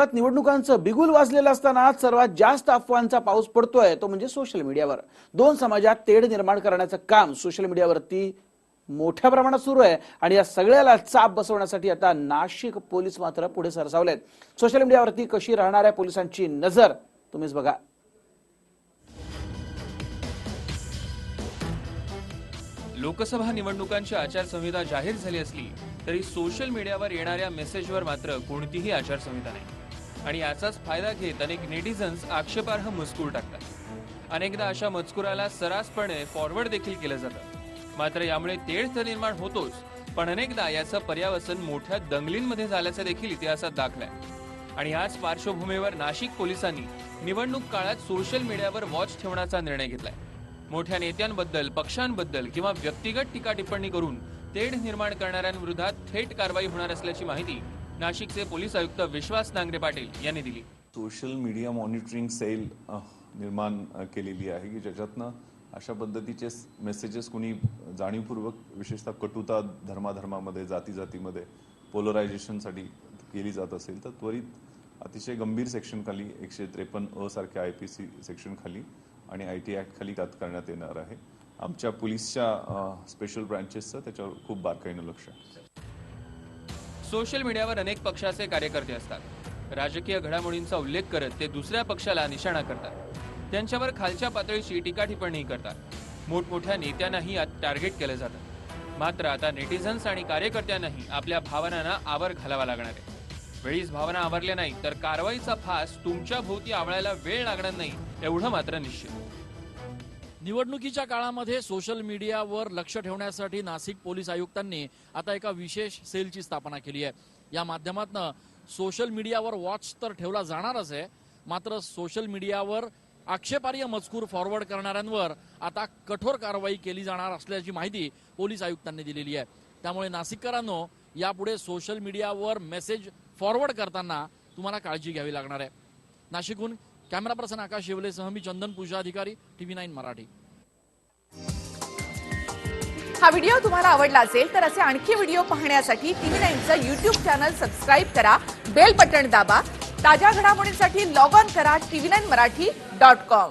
निवडणुकांचं बिगुल वाजलेलं असताना आज सर्वात जास्त अफवांचा पाऊस पडतोय तो म्हणजे सोशल मीडियावर दोन समाजात तेढ निर्माण करण्याचं काम सोशल मीडियावरती मोठ्या प्रमाणात सुरू आहे आणि या सगळ्याला चाप बसवण्यासाठी आता नाशिक पोलीस मात्र पुढे सरसावलेत. सोशल मीडियावरती कशी राहणाऱ्या पोलिसांची नजर तुम्हीच बघा. लोकसभा निवडणुकांची आचारसंहिता जाहीर झाली असली तरी सोशल मीडियावर येणाऱ्या मेसेजवर मात्र कोणतीही आचारसंहिता नाही. आणि याचाच फायदा घेत अनेक नेटिझन्स आक्षेपार्ह मजकूर टाकतात. अनेकदा अशा मजकुराला सरासपणे फॉरवर्ड देखील केलं जातं. मात्र यामुळे तेढ तर निर्माण होतोच पण अनेकदा याचं पर्यावसन मोठ्या दंगलींमध्ये झाल्याचं देखील इतिहासात दाखलाय. आणि याच पार्श्वभूमीवर नाशिक पोलिसांनी निवडणूक काळात सोशल मीडियावर वॉच ठेवण्याचा निर्णय घेतलाय. मोठ्या नेत्यांबद्दल पक्षांबद्दल किंवा व्यक्तिगत टीका टिप्पणी करून तेढ निर्माण करणाऱ्यांविरोधात थेट कारवाई होणार असल्याची माहिती नाशिकचे पोलीस आयुक्त विश्वास नांगरे पाटील यांनी दिली. सोशल मीडिया मॉनिटरिंग सेल निर्माण केलेली आहे की ज्याच्यातनं अशा पद्धतीचे मेसेजेस कुणी जाणीवपूर्वक विशेषतः कटुता धर्माधर्मामध्ये जाती जातीमध्ये पोलरायझेशनसाठी केली जात असेल तर त्वरित अतिशय गंभीर सेक्शन खाली एकशे त्रेपन्न अ सारख्या आय पी सी सेक्शनखाली आणि आय टी ॲक्टखाली त्यात करण्यात येणार आहे. आमच्या पोलीसच्या स्पेशल ब्रँचेसचं त्याच्यावर खूप बारकाईनं लक्ष आहे. सोशल मीडियावर अनेक पक्षाचे कार्यकर्ते असतात. राजकीय घडामोडींचा उल्लेख करत ते दुसऱ्या पक्षाला निशाणा करतात. त्यांच्यावर खालच्या पातळीची टीका टिप्पणी करतात. मोठमोठ्या नेत्यांनाही टार्गेट केलं जातं. मात्र आता नेटिझन्स आणि कार्यकर्त्यांनाही आपल्या भावनांना आवर घालावा लागणार आहे. वेळीच भावना आवरल्या नाही तर कारवाईचा फास तुमच्या भोवती आवळायला वेळ लागणार नाही एवढं मात्र निश्चित. निवडणुकीच्या काळामध्ये सोशल मीडियावर लक्ष ठेवण्यासाठी नाशिक पोलीस आयुक्तांनी आता एका विशेष सेलची स्थापना केली आहे. या माध्यमातून सोशल मीडियावर वॉच तर ठेवला जाणारच आहे मात्र सोशल मीडियावर आक्षेपार्ह मजकूर फॉरवर्ड करणाऱ्यांवर आता कठोर कारवाई केली जाणार असल्याची माहिती पोलीस आयुक्तांनी दिलेली आहे. त्यामुळे नाशिककरांनो यापुढे सोशल मीडियावर मेसेज फॉरवर्ड करताना तुम्हाला काळजी घ्यावी लागणार आहे. नाशिकहून कॅमेरा पर्सन आकाश शेवलेसह मी चंदन पूजा अधिकारी टीव्ही नाईन मराठी. हा व्हिडिओ तुम्हाला आवडला असेल तर असे आणखी व्हिडिओ पाहण्यासाठी टीव्ही नाईनचं युट्यूब चॅनल सबस्क्राईब करा बेल बटन दाबा ताज्या घडामोडींसाठी लॉग ऑन करा TV nine Marathi dot com.